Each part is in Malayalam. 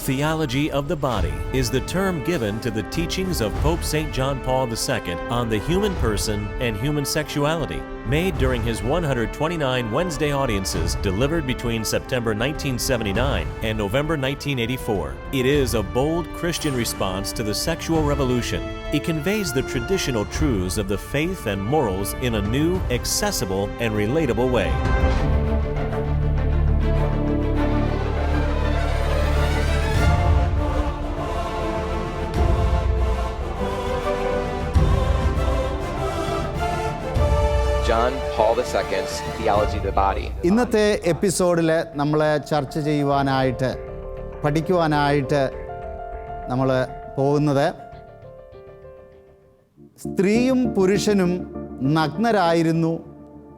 Theology of the body is the term given to the teachings of Pope St. John Paul II on the human person and human sexuality, made during his 129 Wednesday audiences delivered between September 1979 and November 1984. It is a bold Christian response to the sexual revolution. It conveys the traditional truths of the faith and morals in a new, accessible, and relatable way. John Paul II's Theology of the Body. ഇന്നത്തെ എപ്പിസോഡിൽ നമ്മൾ ചർച്ച ചെയ്യുവാനായിട്ട് പഠിക്കുവാനായിട്ട് നമ്മൾ പോകുന്നത് സ്ത്രീയും പുരുഷനും നഗ്നരായിരുന്നു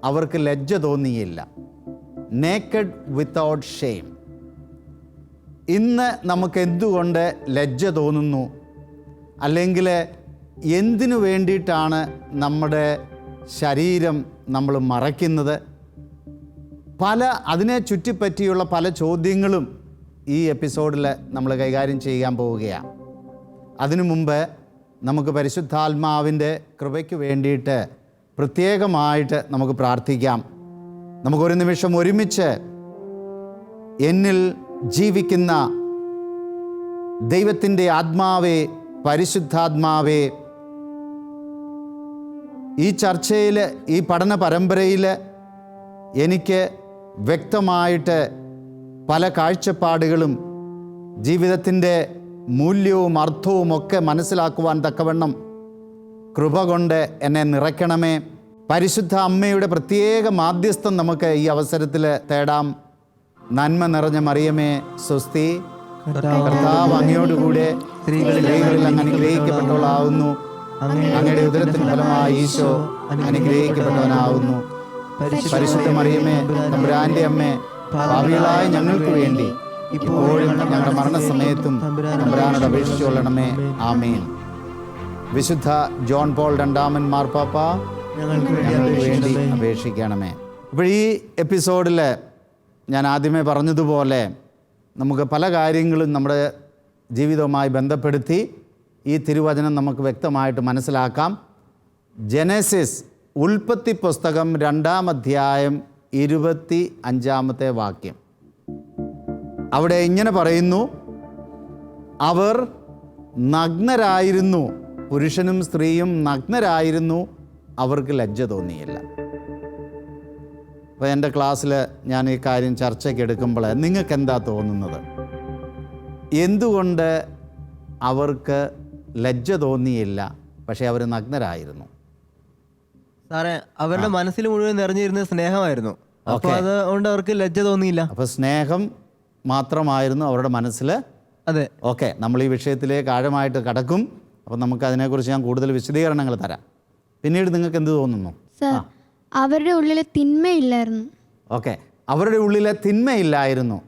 അവർക്ക് ലജ്ജ തോന്നിയില്ല. നേക്കഡ് വിത്തൗട്ട് ഷെയിം ഇന്ന് നമുക്ക് എന്തുകൊണ്ട് ലജ്ജ തോന്നുന്നു? അല്ലെങ്കിൽ എന്തിനു വേണ്ടിയിട്ടാണ് നമ്മുടെ ശരീരം നമ്മൾ മറയ്ക്കുന്നത്. പല അതിനെ ചുറ്റിപ്പറ്റിയുള്ള പല ചോദ്യങ്ങളും ഈ എപ്പിസോഡിൽ നമ്മൾ കൈകാര്യം ചെയ്യാൻ പോവുകയാണ്. അതിനു മുമ്പ് നമുക്ക് പരിശുദ്ധാത്മാവിന്റെ കൃപയ്ക്ക് വേണ്ടിയിട്ട് പ്രത്യേകമായിട്ട് നമുക്ക് പ്രാർത്ഥിക്കാം. നമുക്കൊരു നിമിഷം ഒരുമിച്ച് എന്നിൽ ജീവിക്കുന്ന ദൈവത്തിന്റെ ആത്മാവേ പരിശുദ്ധാത്മാവേ ഈ ചർച്ചയിൽ ഈ പഠന പരമ്പരയിൽ എനിക്ക് വ്യക്തമായിട്ട് പല കാഴ്ചപ്പാടുകളും ജീവിതത്തിന്റെ മൂല്യവും അർത്ഥവും ഒക്കെ മനസ്സിലാക്കുവാൻ തക്കവണ്ണം കൃപ കൊണ്ട് എന്നെ നിറയ്ക്കണമേ. പരിശുദ്ധ അമ്മയുടെ പ്രത്യേക മാധ്യസ്ഥം നമുക്ക് ഈ അവസരത്തിൽ തേടാം. നന്മ നിറഞ്ഞ മറിയമേ സ്വസ്തി. കർത്താവ് അങ്ങയോടുകൂടെ സ്ത്രീകളിൽ അങ്ങനെ അനുഗ്രഹിക്കപ്പെട്ടവളാവുന്നു. അങ്ങയുടെ ഉദരത്തിന് ഫലമായി ഈശോ അനുഗ്രഹിക്കപ്പെട്ടവനാവുന്നു. പരിശുദ്ധ മറിയമേ തമ്പുരാന്റെ അമ്മേ ഭാവികളായ ഞങ്ങൾക്ക് വേണ്ടി ഇപ്പോഴും ഞങ്ങളുടെ മരണസമയത്തും തമ്പുരാനോട് അപേക്ഷിച്ചു കൊള്ളണമേ. ആമേൻ. വിശുദ്ധ ജോൺ പോൾ രണ്ടാമൻ മാർപ്പാപ്പ ഞങ്ങൾക്ക് വേണ്ടി അപേക്ഷിക്കണമേ. ഇപ്പോൾ ഈ എപ്പിസോഡിൽ ഞാൻ ആദ്യമേ പറഞ്ഞതുപോലെ നമുക്ക് പല കാര്യങ്ങളും നമ്മുടെ ജീവിതവുമായി ബന്ധപ്പെടുത്തി ഈ തിരുവചനം നമുക്ക് വ്യക്തമായിട്ട് മനസ്സിലാക്കാം. ജനസിസ് ഉൽപ്പത്തി പുസ്തകം രണ്ടാം അധ്യായം ഇരുപത്തി അഞ്ചാമത്തെ വാക്യം. അവിടെ ഇങ്ങനെ പറയുന്നു അവർ നഗ്നരായിരുന്നു പുരുഷനും സ്ത്രീയും നഗ്നരായിരുന്നു അവർക്ക് ലജ്ജ തോന്നിയില്ല. അപ്പോൾ എന്റെ ക്ലാസ്സിൽ ഞാൻ ഈ കാര്യം ചർച്ചയ്ക്ക് എടുക്കുമ്പോൾ നിങ്ങൾക്ക് എന്താ തോന്നുന്നത്? എന്തുകൊണ്ട് അവർക്ക് ലജ്ജ തോന്നിയില്ല പക്ഷേ അവർ നഗ്നരായിരുന്നു. സാറേ അവരുടെ മനസ്സിൽ മുഴുവൻ നിറഞ്ഞിരുന്ന സ്നേഹമായിരുന്നു. അപ്പോൾ. അതുകൊണ്ട് അവർക്ക് ലജ്ജ തോന്നിയില്ല. അപ്പോൾ സ്നേഹം മാത്രമായിരുന്നു അവരുടെ മനസ്സിൽ. അതെ. ഓക്കെ നമ്മൾ ഈ വിഷയത്തിലേക്ക് ആഴമായിട്ട് കടക്കും. അപ്പം നമുക്ക് അതിനെക്കുറിച്ച് ഞാൻ കൂടുതൽ വിശദീകരണങ്ങൾ തരാം. പിന്നീട് നിങ്ങൾക്ക് എന്ത് തോന്നുന്നു? സർ അവരുടെ ഉള്ളിലെ തിന്മയില്ലായിരുന്നു. ഓക്കെ അവരുടെ ഉള്ളിലെ തിന്മയില്ലായിരുന്നു.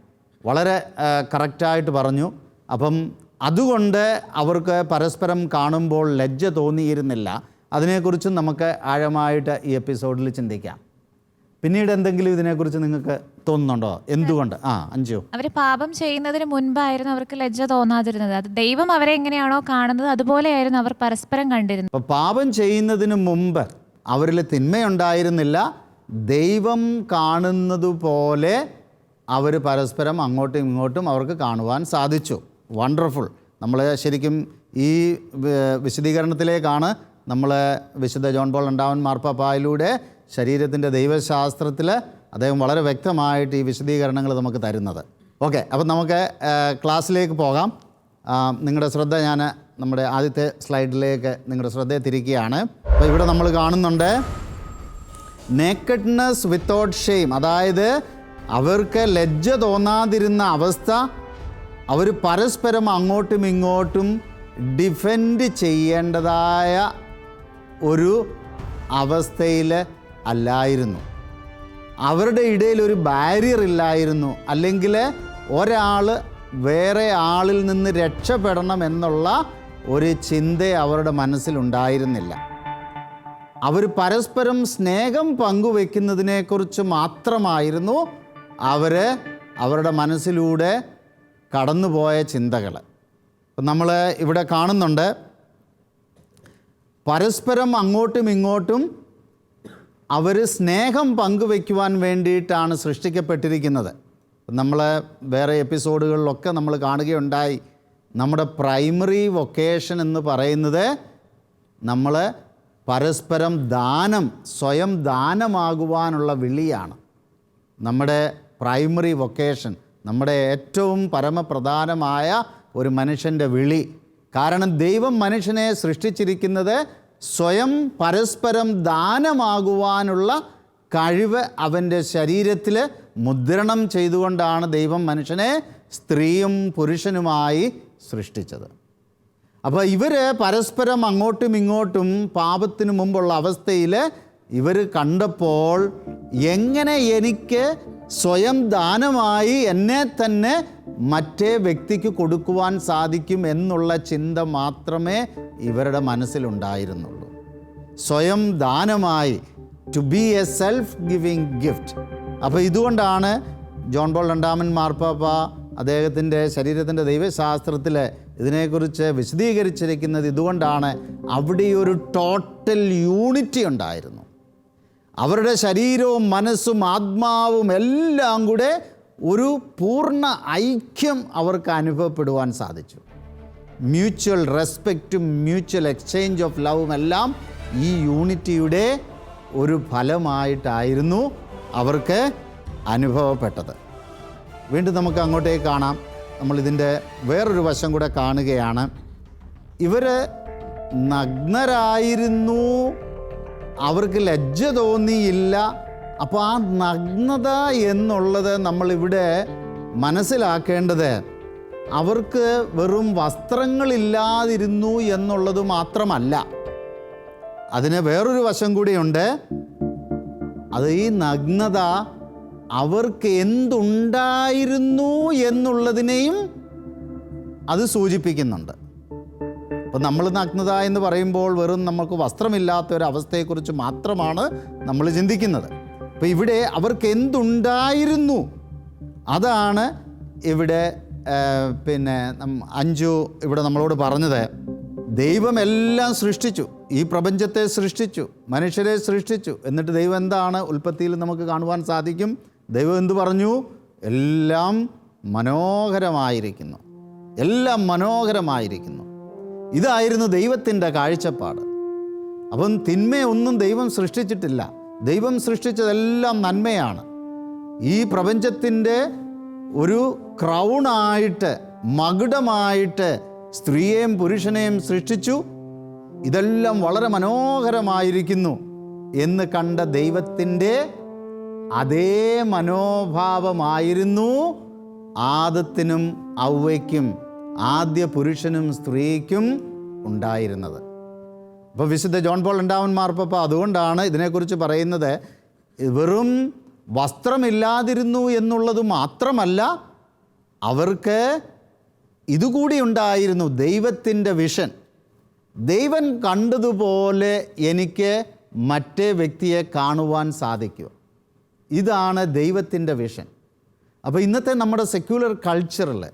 വളരെ കറക്റ്റായിട്ട് പറഞ്ഞു. അപ്പം അതുകൊണ്ട് അവർക്ക് പരസ്പരം കാണുമ്പോൾ ലജ്ജ തോന്നിയിരുന്നില്ല. അതിനെക്കുറിച്ചും നമുക്ക് ആഴമായിട്ട് ഈ എപ്പിസോഡിൽ ചിന്തിക്കാം. പിന്നീട് എന്തെങ്കിലും ഇതിനെക്കുറിച്ച് നിങ്ങൾക്ക് തോന്നുന്നുണ്ടോ? എന്തുകൊണ്ട്? ആ അഞ്ചു അവർ പാപം ചെയ്യുന്നതിന് മുൻപായിരുന്നു അവർക്ക് ലജ്ജ തോന്നാതിരുന്നത്. അത് ദൈവം അവരെ എങ്ങനെയാണോ കാണുന്നത് അതുപോലെയായിരുന്നു അവർ പരസ്പരം കണ്ടിരുന്നത്. അപ്പോൾ പാപം ചെയ്യുന്നതിന് മുമ്പ് അവരിൽ തിന്മയുണ്ടായിരുന്നില്ല. ദൈവം കാണുന്നത് പോലെ അവർ പരസ്പരം അങ്ങോട്ടും ഇങ്ങോട്ടും അവർക്ക് കാണുവാൻ സാധിച്ചു. വണ്ടർഫുൾ നമ്മൾ ശരിക്കും ഈ വിശദീകരണത്തിലേക്കാണ് നമ്മൾ വിശുദ്ധ ജോൺ പോൾ രണ്ടാമൻ മാർപ്പാപ്പായിലൂടെ ശരീരത്തിന്റെ ദൈവശാസ്ത്രത്തിൽ അദ്ദേഹം വളരെ വ്യക്തമായിട്ട് ഈ വിശദീകരണങ്ങൾ നമുക്ക് തരുന്നത്. ഓക്കെ അപ്പം നമുക്ക് ക്ലാസ്സിലേക്ക് പോകാം. നിങ്ങളുടെ ശ്രദ്ധ ഞാൻ നമ്മുടെ ആദ്യത്തെ സ്ലൈഡിലേക്ക് നിങ്ങളുടെ ശ്രദ്ധയെ തിരിക്കുകയാണ്. അപ്പോൾ ഇവിടെ നമ്മൾ കാണുന്നുണ്ട് നേക്കഡ്നെസ് വിത്തൗട്ട് ഷെയിം അതായത് അവർക്ക് ലജ്ജ തോന്നാതിരുന്ന അവസ്ഥ അവർ പരസ്പരം അങ്ങോട്ടും ഇങ്ങോട്ടും ഡിഫെൻഡ് ചെയ്യേണ്ടതായ ഒരു അവസ്ഥയിൽ അല്ലായിരുന്നു. അവരുടെ ഇടയിൽ ഒരു ബാരിയർ ഇല്ലായിരുന്നു. അല്ലെങ്കിൽ ഒരാൾ വേറെ ആളിൽ നിന്ന് രക്ഷപ്പെടണം എന്നുള്ള ഒരു ചിന്ത അവരുടെ മനസ്സിലുണ്ടായിരുന്നില്ല അവർ പരസ്പരം സ്നേഹം പങ്കുവെക്കുന്നതിനെക്കുറിച്ച് മാത്രമായിരുന്നു അവർ അവരുടെ മനസ്സിലൂടെ കടന്നുപോയ ചിന്തകൾ നമ്മൾ ഇവിടെ കാണുന്നുണ്ട് പരസ്പരം അങ്ങോട്ടും ഇങ്ങോട്ടും അവർ സ്നേഹം പങ്കുവയ്ക്കുവാൻ വേണ്ടിയിട്ടാണ് സൃഷ്ടിക്കപ്പെട്ടിരിക്കുന്നത്. നമ്മൾ വേറെ എപ്പിസോഡുകളിലൊക്കെ നമ്മൾ കാണുകയുണ്ടായി നമ്മുടെ പ്രൈമറി വൊക്കേഷൻ എന്ന് പറയുന്നത് നമ്മൾ പരസ്പരം ദാനം സ്വയം ദാനമാകുവാനുള്ള വിളിയാണ്. നമ്മുടെ പ്രൈമറി വൊക്കേഷൻ നമ്മുടെ ഏറ്റവും പരമപ്രധാനമായ ഒരു മനുഷ്യന്റെ വിളി. കാരണം ദൈവം മനുഷ്യനെ സൃഷ്ടിച്ചിരിക്കുന്നത് സ്വയം പരസ്പരം ദാനമാകുവാനുള്ള കഴിവ് അവന്റെ ശരീരത്തിൽ മുദ്രണം ചെയ്തുകൊണ്ടാണ് ദൈവം മനുഷ്യനെ സ്ത്രീയും പുരുഷനുമായി സൃഷ്ടിച്ചത്. അപ്പോൾ ഇവർ പരസ്പരം അങ്ങോട്ടും ഇങ്ങോട്ടും പാപത്തിനു മുമ്പുള്ള അവസ്ഥയിൽ ഇവർ കണ്ടപ്പോൾ എങ്ങനെ എനിക്ക് സ്വയം ദാനമായി എന്നെ തന്നെ മറ്റേ വ്യക്തിക്ക് കൊടുക്കുവാൻ സാധിക്കും എന്നുള്ള ചിന്ത മാത്രമേ ഇവരുടെ മനസ്സിലുണ്ടായിരുന്നുള്ളൂ. സ്വയം ദാനമായി to be a self giving gift അപ്പോൾ ഇതുകൊണ്ടാണ് ജോൺ പോൾ രണ്ടാമൻ മാർപ്പാപ്പ അദ്ദേഹത്തിന്റെ ശരീരത്തിന്റെ ദൈവശാസ്ത്രത്തിൽ ഇതിനെക്കുറിച്ച് വിശദീകരിച്ചിരിക്കുന്നത് ഇതുകൊണ്ടാണ് അവിടെ ഒരു ടോട്ടൽ യൂണിറ്റി ഉണ്ടായിരുന്നു. അവരുടെ ശരീരവും മനസ്സും ആത്മാവും എല്ലാം കൂടെ ഒരു പൂർണ ഐക്യം അവർക്ക് അനുഭവപ്പെടുവാൻ സാധിച്ചു. മ്യൂച്വൽ റെസ്പെക്റ്റും മ്യൂച്വൽ എക്സ്ചേഞ്ച് ഓഫ് ലവും എല്ലാം ഈ യൂണിറ്റിയുടെ ഒരു ഫലമായിട്ടായിരുന്നു അവർക്ക് അനുഭവപ്പെട്ടത്. വീണ്ടും നമുക്ക് അങ്ങോട്ടേക്ക് കാണാം. നമ്മളിതിന്റെ വേറൊരു വശം കൂടെ കാണുകയാണ്. ഇവർ നഗ്നരായിരുന്നു അവർക്ക് ലജ്ജ തോന്നിയില്ല. അപ്പോൾ ആ നഗ്നത എന്നുള്ളത് നമ്മളിവിടെ മനസ്സിലാക്കേണ്ടത്. അവർക്ക് വെറും വസ്ത്രങ്ങളില്ലാതിരുന്നു എന്നുള്ളത് മാത്രമല്ല. അതിന് വേറൊരു വശം കൂടിയുണ്ട്. അത് ഈ നഗ്നത അവർക്ക് എന്തുണ്ടായിരുന്നു എന്നുള്ളതിനെയും അത് സൂചിപ്പിക്കുന്നുണ്ട്. അപ്പം നമ്മൾ നഗ്നത എന്ന് പറയുമ്പോൾ വെറും നമുക്ക് വസ്ത്രമില്ലാത്ത ഒരു അവസ്ഥയെക്കുറിച്ച് മാത്രമാണ് നമ്മൾ ചിന്തിക്കുന്നത്. അപ്പോൾ ഇവിടെ അവർക്ക് എന്തുണ്ടായിരുന്നു? അതാണ് ഇവിടെ പിന്നെ അഞ്ചു ഇവിടെ നമ്മളോട് പറഞ്ഞത്. ദൈവം എല്ലാം സൃഷ്ടിച്ചു. ഈ പ്രപഞ്ചത്തെ സൃഷ്ടിച്ചു. മനുഷ്യരെ സൃഷ്ടിച്ചു. എന്നിട്ട് ദൈവം എന്താണ് ഉൽപ്പത്തിയിൽ നമുക്ക് കാണുവാൻ സാധിക്കും? ദൈവം എന്തു പറഞ്ഞു? എല്ലാം മനോഹരമായിരിക്കുന്നു. എല്ലാം മനോഹരമായിരിക്കുന്നു. ഇതായിരുന്നു ദൈവത്തിന്റെ കാഴ്ചപ്പാട്. അപ്പം തിന്മയൊന്നും ദൈവം സൃഷ്ടിച്ചിട്ടില്ല. ദൈവം സൃഷ്ടിച്ചതെല്ലാം നന്മയാണ്. ഈ പ്രപഞ്ചത്തിന്റെ ഒരു ക്രൗണായിട്ട് മകുടമായിട്ട് സ്ത്രീയെയും പുരുഷനെയും സൃഷ്ടിച്ചു. ഇതെല്ലാം വളരെ മനോഹരമായിരിക്കുന്നു എന്ന് കണ്ട ദൈവത്തിന്റെ അതേ മനോഭാവമായിരുന്നു ആദത്തിനും ഔവയ്ക്കും ആദ്യ പുരുഷനും സ്ത്രീക്കും ഉണ്ടായിരുന്നത്. അപ്പോൾ വിശുദ്ധ ജോൺ പോൾ ഉണ്ടാവൻ അതുകൊണ്ടാണ് ഇതിനെക്കുറിച്ച് പറയുന്നത് വെറും വസ്ത്രമില്ലാതിരുന്നു എന്നുള്ളത് മാത്രമല്ല അവർക്ക് ഇതുകൂടി ഉണ്ടായിരുന്നു ദൈവത്തിന്റെ വിഷൻ. ദൈവം കണ്ടതുപോലെ എനിക്ക് മറ്റേ വ്യക്തിയെ കാണുവാൻ സാധിക്കും ഇതാണ് ദൈവത്തിന്റെ വിഷൻ. അപ്പോൾ ഇന്നത്തെ നമ്മുടെ സെക്യുലർ കൾച്ചറിൽ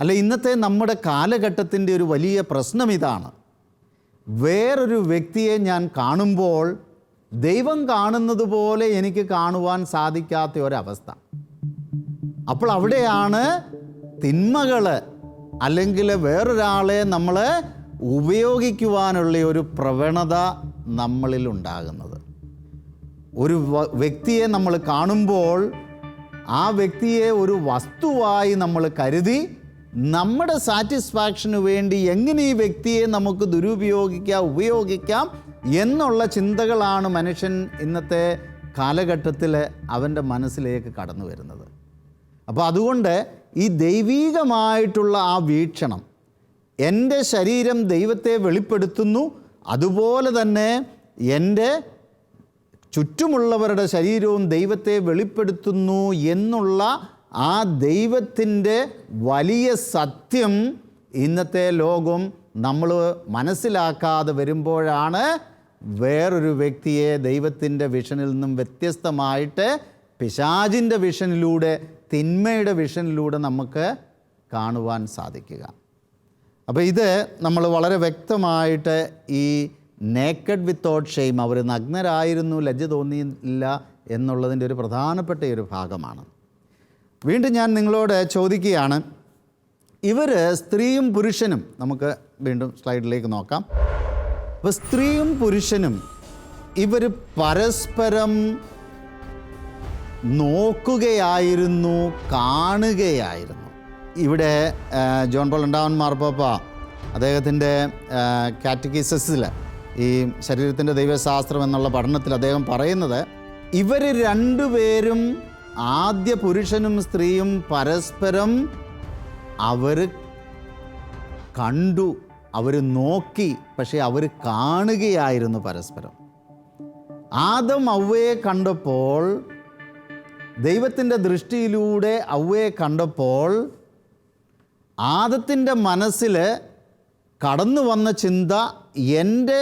അല്ല ഇന്നത്തെ നമ്മുടെ കാലഘട്ടത്തിന്റെ ഒരു വലിയ പ്രശ്നം ഇതാണ്. വേറൊരു വ്യക്തിയെ ഞാൻ കാണുമ്പോൾ ദൈവം കാണുന്നത് പോലെ എനിക്ക് കാണുവാൻ സാധിക്കാത്ത ഒരവസ്ഥ. അപ്പോൾ അവിടെയാണ് തിന്മകൾ അല്ലെങ്കിൽ വേറൊരാളെ നമ്മൾ ഉപയോഗിക്കുവാനുള്ള ഒരു പ്രവണത നമ്മളിൽ ഉണ്ടാകുന്നത്. ഒരു വ്യക്തിയെ നമ്മൾ കാണുമ്പോൾ ആ വ്യക്തിയെ ഒരു വസ്തുവായി നമ്മൾ കരുതി നമ്മുടെ സാറ്റിസ്ഫാക്ഷന് വേണ്ടി എങ്ങനെ ഈ വ്യക്തിയെ നമുക്ക് ദുരുപയോഗിക്കാം ഉപയോഗിക്കാം എന്നുള്ള ചിന്തകളാണ് മനുഷ്യൻ ഇന്നത്തെ കാലഘട്ടത്തിൽ അവന്റെ മനസ്സിലേക്ക് കടന്നു വരുന്നത്. അപ്പോൾ അതുകൊണ്ട് ഈ ദൈവീകമായിട്ടുള്ള ആ വീക്ഷണം എന്റെ ശരീരം ദൈവത്തെ വെളിപ്പെടുത്തുന്നു. അതുപോലെ തന്നെ എന്റെ ചുറ്റുമുള്ളവരുടെ ശരീരവും ദൈവത്തെ വെളിപ്പെടുത്തുന്നു എന്നുള്ള ആ ദൈവത്തിന്റെ വലിയ സത്യം ഇന്നത്തെ ലോകം നമ്മൾ മനസ്സിലാക്കാതെ വരുമ്പോഴാണ് വേറൊരു വ്യക്തിയെ ദൈവത്തിന്റെ വിഷനിൽ നിന്നും വ്യത്യസ്തമായിട്ട് പിശാചിന്റെ വിഷനിലൂടെ തിന്മയുടെ വിഷനിലൂടെ നമുക്ക് കാണുവാൻ സാധിക്കുക. അപ്പോൾ ഇത് നമ്മൾ വളരെ വ്യക്തമായിട്ട് ഈ നേക്കഡ് വിത്തൗട്ട് ഷെയിം അവർ നഗ്നരായിരുന്നു ലജ്ജ തോന്നിയില്ല എന്നുള്ളതിന്റെ ഒരു പ്രധാനപ്പെട്ട ഒരു ഭാഗമാണ്. വീണ്ടും ഞാൻ നിങ്ങളോട് ചോദിക്കുകയാണ്. ഇവർ സ്ത്രീയും പുരുഷനും നമുക്ക് വീണ്ടും സ്ലൈഡിലേക്ക് നോക്കാം. അപ്പോൾ സ്ത്രീയും പുരുഷനും ഇവർ പരസ്പരം നോക്കുകയായിരുന്നു കാണുകയായിരുന്നു. ഇവിടെ ജോൺ പോൾ ഉണ്ടാവൻ മാർപ്പാപ്പ അദ്ദേഹത്തിന്റെ കാറ്റഗീസസിൽ ഈ ശരീരത്തിന്റെ ദൈവശാസ്ത്രം എന്നുള്ള പഠനത്തിൽ അദ്ദേഹം പറയുന്നത് ഇവർ രണ്ടുപേരും ആദ്യ പുരുഷനും സ്ത്രീയും പരസ്പരം അവർ കണ്ടു അവർ നോക്കി പക്ഷേ അവർ കാണുകയായിരുന്നു പരസ്പരം. ആദം അവയെ കണ്ടപ്പോൾ ദൈവത്തിന്റെ ദൃഷ്ടിയിലൂടെ അവയെ കണ്ടപ്പോൾ ആദത്തിന്റെ മനസ്സിൽ കടന്നു വന്ന ചിന്ത എന്റെ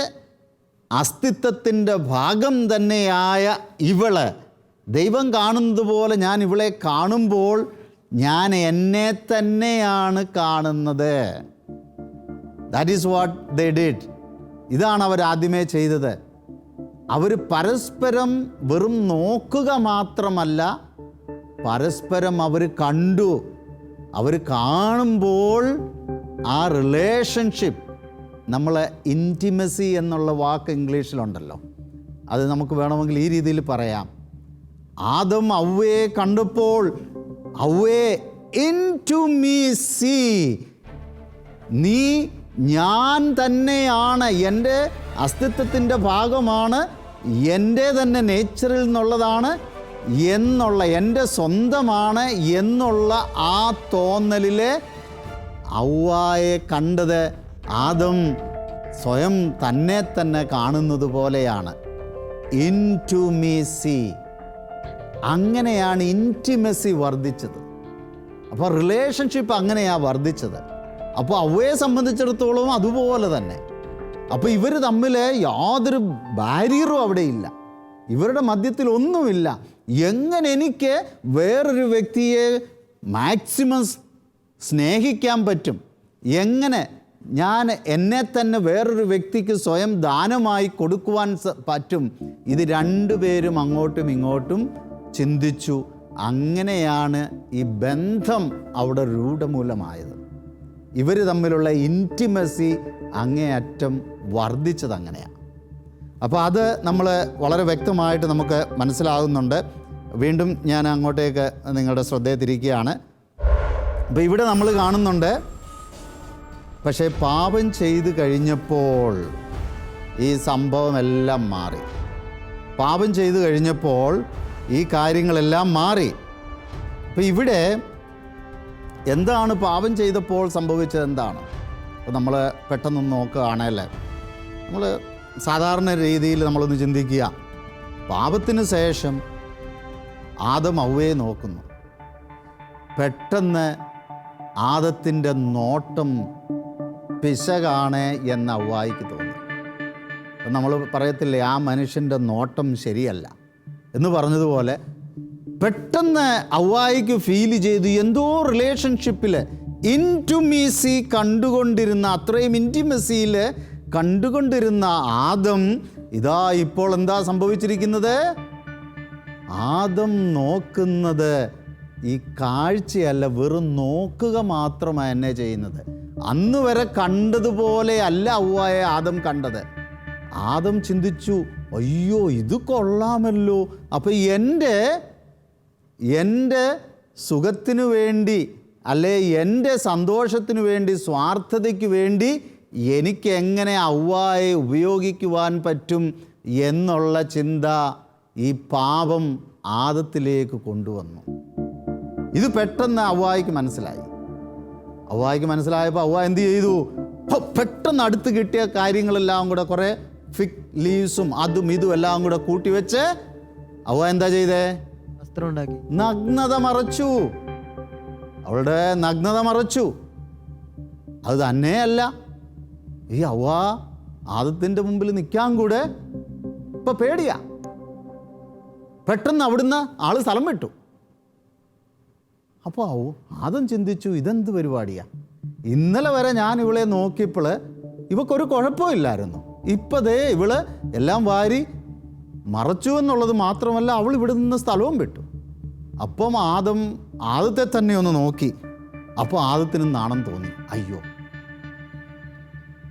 അസ്തിത്വത്തിന്റെ ഭാഗം തന്നെയായ ഇവൾ ദൈവം കാണുന്നത് പോലെ ഞാൻ ഇവളെ കാണുമ്പോൾ ഞാൻ എന്നെ തന്നെയാണ് കാണുന്നത്. That is what they did ഇതാണ് അവർ ആദ്യമേ ചെയ്തത്. അവർ പരസ്പരം വെറും നോക്കുക മാത്രമല്ല പരസ്പരം അവർ കണ്ടു. അവർ കാണുമ്പോൾ ആ റിലേഷൻഷിപ്പ് നമ്മൾ ഇന്റിമസി എന്നുള്ള വാക്ക് ഇംഗ്ലീഷിലുണ്ടല്ലോ. അത് നമുക്ക് വേണമെങ്കിൽ ഈ രീതിയിൽ പറയാം. ആദം അവയെ കണ്ടപ്പോൾ അവയെ ഇൻ ടു മീ സീ നീ ഞാൻ തന്നെയാണ് എന്റെ അസ്തിത്വത്തിന്റെ ഭാഗമാണ് എന്റെ തന്നെ നേച്ചറിൽ നിന്നുള്ളതാണ് എന്നുള്ള എന്റെ സ്വന്തമാണ് എന്നുള്ള ആ തോന്നലിൽ ഔവായെ കണ്ടത് ആദം സ്വയം തന്നെ തന്നെ കാണുന്നത് പോലെയാണ്. ഇൻ ടു മീ സീ അങ്ങനെയാണ് ഇന്റിമസി വർദ്ധിച്ചത്. അപ്പോൾ റിലേഷൻഷിപ്പ് അങ്ങനെയാണ് വർദ്ധിച്ചത്. അപ്പോൾ അവയെ സംബന്ധിച്ചിടത്തോളം അതുപോലെ തന്നെ. അപ്പോൾ ഇവർ തമ്മിൽ യാതൊരു ബാരിയറും അവിടെ ഇല്ല ഇവരുടെ മധ്യത്തിൽ ഒന്നുമില്ല. എങ്ങനെ എനിക്ക് വേറൊരു വ്യക്തിയെ മാക്സിമം സ്നേഹിക്കാൻ പറ്റും? എങ്ങനെ ഞാൻ എന്നെ തന്നെ വേറൊരു വ്യക്തിക്ക് സ്വയം ദാനമായി കൊടുക്കുവാൻ പറ്റും? ഇത് രണ്ടുപേരും അങ്ങോട്ടും ഇങ്ങോട്ടും ചിന്തിച്ചു. അങ്ങനെയാണ് ഈ ബന്ധം അവിടെ രൂഢമൂലമായത്. ഇവർ തമ്മിലുള്ള ഇന്റിമസി അങ്ങേയറ്റം വർദ്ധിച്ചത് അങ്ങനെയാണ് അപ്പോൾ അത് നമ്മൾ വളരെ വ്യക്തമായിട്ട് നമുക്ക് മനസ്സിലാകുന്നുണ്ട്. വീണ്ടും ഞാൻ അങ്ങോട്ടേക്ക് നിങ്ങളുടെ ശ്രദ്ധയെ തിരിക്കുകയാണ്. അപ്പോൾ ഇവിടെ നമ്മൾ കാണുന്നുണ്ട് പക്ഷേ പാപം ചെയ്തു കഴിഞ്ഞപ്പോൾ ഈ സംഭവമെല്ലാം മാറി. പാപം ചെയ്തു കഴിഞ്ഞപ്പോൾ ഈ കാര്യങ്ങളെല്ലാം മാറി. അപ്പോൾ ഇവിടെ എന്താണ് പാപം ചെയ്തപ്പോൾ സംഭവിച്ചത് എന്താണ്? അപ്പോൾ നമ്മൾ പെട്ടെന്നൊന്ന് നോക്കുകയാണല്ലേ നമ്മൾ സാധാരണ രീതിയിൽ നമ്മളൊന്ന് ചിന്തിക്കുക. പാപത്തിന് ശേഷം ആദം അവയെ നോക്കുന്നു. പെട്ടെന്ന് ആദത്തിന്റെ നോട്ടം പിശകാണ് എന്ന് അവ്വായിക്ക് തോന്നി. നമ്മൾ പറയത്തില്ലേ ആ മനുഷ്യന്റെ നോട്ടം ശരിയല്ല. എന്ന് പറഞ്ഞതുപോലെ പെട്ടെന്ന് ഔവായിക്ക് ഫീൽ ചെയ്തു എന്തോ റിലേഷൻഷിപ്പിൽ ഇന്റുമീസി കണ്ടുകൊണ്ടിരുന്ന അത്രയും ഇന്റിമസിയിൽ കണ്ടുകൊണ്ടിരുന്ന ആദം ഇതാ ഇപ്പോൾ എന്താ സംഭവിച്ചിരിക്കുന്നത്? ആദം നോക്കുന്നത് ഈ കാഴ്ചയല്ല വെറും നോക്കുക മാത്രമാണ് എന്നെ ചെയ്യുന്നത്. അന്ന് വരെ കണ്ടതുപോലെ അല്ല ഔവായെ ആദം കണ്ടത്. ആദം ചിന്തിച്ചു അയ്യോ ഇത് കൊള്ളാമല്ലോ. അപ്പോൾ എന്റെ എന്റെ സുഖത്തിനു വേണ്ടി അല്ലെ എന്റെ സന്തോഷത്തിനു വേണ്ടി സ്വാർത്ഥതയ്ക്ക് വേണ്ടി എനിക്ക് എങ്ങനെ ഔവായെ ഉപയോഗിക്കുവാൻ പറ്റും എന്നുള്ള ചിന്ത ഈ പാപം ആദത്തിലേക്ക് കൊണ്ടുവന്നു. ഇത് പെട്ടെന്ന് ഔവായിക്ക് മനസ്സിലായി. ഔവായിക്ക് മനസ്സിലായപ്പോൾ ഔവ എന്ത് ചെയ്തു? പെട്ടെന്ന് അടുത്ത് കിട്ടിയ കാര്യങ്ങളെല്ലാം കൂടെ കുറേ ഫിക് ലീവ്സും അതും ഇതും എല്ലാം കൂടെ കൂട്ടിവെച്ച് അവ എന്താ ചെയ്തേ? നഗ്നത മറച്ചു. അവളുടെ നഗ്നത മറച്ചു. അത് തന്നെയല്ല ഈ അവ ആദത്തിന്റെ മുമ്പിൽ നിൽക്കാൻ കൂടെ ഇപ്പൊ പേടിയാ. പെട്ടെന്ന് അവിടുന്ന് ആൾ സ്ഥലം വിട്ടു. അപ്പോൾ ആവൂ ആദം ചിന്തിച്ചു ഇതെന്ത് പരിപാടിയാ? ഇന്നലെ വരെ ഞാൻ ഇവളെ നോക്കിയപ്പോൾ ഇവക്കൊരു കുഴപ്പമില്ലായിരുന്നു. ഇപ്പം ദേ ഇവൾ എല്ലാം വാരി മറച്ചു എന്നുള്ളത് മാത്രമല്ല അവൾ ഇവിടെ നിന്ന് സ്ഥലവും വിട്ടു. അപ്പം ആദം ആദത്തെ തന്നെ ഒന്ന് നോക്കി. അപ്പോൾ ആദത്തിന് നാണം തോന്നി. അയ്യോ.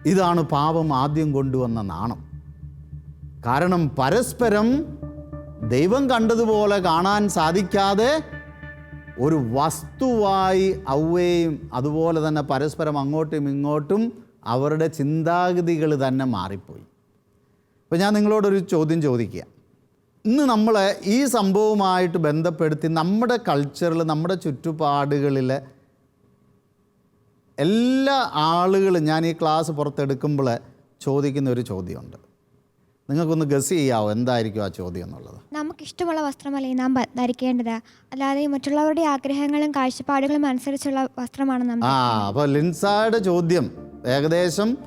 ഇതാണ് പാപം ആദ്യം കൊണ്ടുവന്ന നാണം. കാരണം പരസ്പരം ദൈവം കണ്ടതുപോലെ കാണാൻ സാധിക്കാതെ ഒരു വസ്തുവായി ഔവയും അതുപോലെ തന്നെ പരസ്പരം അങ്ങോട്ടും ഇങ്ങോട്ടും അവരുടെ ചിന്താഗതികൾ തന്നെ മാറിപ്പോയി. അപ്പോൾ ഞാൻ നിങ്ങളോടൊരു ചോദ്യം ചോദിക്കുക ഇന്ന് നമ്മൾ ഈ സംഭവവുമായിട്ട് ബന്ധപ്പെടുത്തി നമ്മുടെ കൾച്ചറിൽ നമ്മുടെ ചുറ്റുപാടുകളിൽ എല്ലാ ആളുകളും ഞാൻ ഈ ക്ലാസ് പുറത്തെടുക്കുമ്പോൾ ചോദിക്കുന്ന ഒരു ചോദ്യമുണ്ട്. നിങ്ങൾക്കൊന്ന് ഗസ് ചെയ്യാവോ? എന്തായിരിക്കും ആ ചോദ്യം എന്നുള്ളത്? നമുക്ക് ഇഷ്ടമുള്ള വസ്ത്രമല്ലേ നാം ധരിക്കേണ്ടത്? അല്ലാതെ മറ്റുള്ളവരുടെ ആഗ്രഹങ്ങളും കാഴ്ചപ്പാടുകളും അനുസരിച്ചുള്ള വസ്ത്രമാണ് ആ അപ്പോൾ ലിൻസായുടെ ചോദ്യം. ഏകദേശം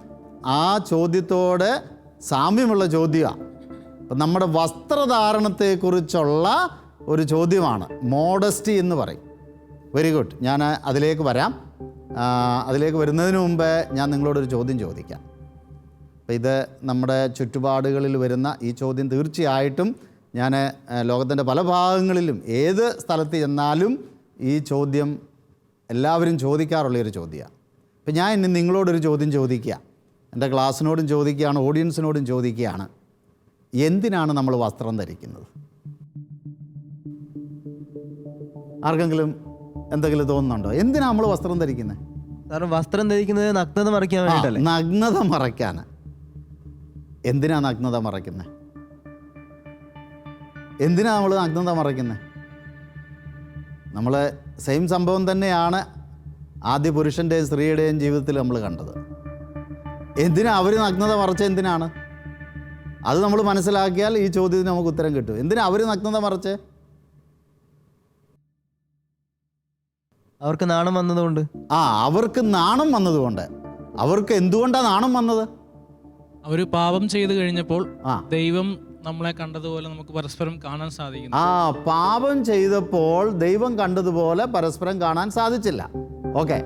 ആ ചോദ്യത്തോട് സാമ്യമുള്ള ചോദ്യമാണ് അപ്പം നമ്മുടെ വസ്ത്രധാരണത്തെക്കുറിച്ചുള്ള ഒരു ചോദ്യമാണ്. മോഡസ്റ്റി എന്ന് പറയും. വെരി ഗുഡ് ഞാൻ അതിലേക്ക് വരാം. അതിലേക്ക് വരുന്നതിന് മുമ്പ് ഞാൻ നിങ്ങളോടൊരു ചോദ്യം ചോദിക്കാം. അപ്പോൾ ഇത് നമ്മുടെ ചുറ്റുപാടുകളിൽ വരുന്ന ഈ ചോദ്യം തീർച്ചയായിട്ടും ഞാൻ ലോകത്തിന്റെ പല ഭാഗങ്ങളിലും ഏത് സ്ഥലത്ത് ചെന്നാലും ഈ ചോദ്യം എല്ലാവരും ചോദിക്കാറുള്ളൊരു ചോദ്യമാണ് അപ്പം ഞാൻ ഇനി നിങ്ങളോടൊരു ചോദ്യം ചോദിക്കുക. എന്റെ ക്ലാസ്സിനോടും ചോദിക്കുകയാണ് ഓഡിയൻസിനോടും ചോദിക്കുകയാണ്. എന്തിനാണ് നമ്മൾ വസ്ത്രം ധരിക്കുന്നത്? ആർക്കെങ്കിലും എന്തെങ്കിലും തോന്നുന്നുണ്ടോ? എന്തിനാണ് നമ്മൾ വസ്ത്രം ധരിക്കുന്നത്? കാരണം വസ്ത്രം ധരിക്കുന്നത് നഗ്നത മറയ്ക്കാൻ വേണ്ടിയിട്ടല്ലേ? നഗ്നത മറയ്ക്കാൻ. എന്തിനാ നഗ്നത മറയ്ക്കുന്നത്? എന്തിനാ നമ്മൾ നഗ്നത മറയ്ക്കുന്നത്? നമ്മൾ സെയിം സംഭവം തന്നെയാണ് ആദ്യ പുരുഷന്റെയും സ്ത്രീയുടെയും ജീവിതത്തിൽ നമ്മൾ കണ്ടത്. എന്തിനാണ് അവർ നഗ്നത മറച്ച എന്തിനാണ്? അത് നമ്മൾ മനസ്സിലാക്കിയാൽ ഈ ചോദ്യത്തിന് നമുക്ക് ഉത്തരം കിട്ടും. എന്തിനാണ് അവർ നഗ്നത മറച്ച്? അവർക്ക് നാണം വന്നതുകൊണ്ട്. ആ അവർക്ക് നാണം വന്നതുകൊണ്ട്. അവർക്ക് എന്തുകൊണ്ടാണ് നാണം വന്നത്? അവർ പാപം ചെയ്തു കഴിഞ്ഞപ്പോൾ ആ. ദൈവം നമ്മളെ കണ്ടതുപോലെ നമുക്ക് പരസ്പരം കാണാൻ സാധിക്കുന്നു. ആ പാപം ചെയ്തപ്പോൾ ദൈവം കണ്ടതുപോലെ പരസ്പരം കാണാൻ സാധിച്ചില്ല. ഓക്കെ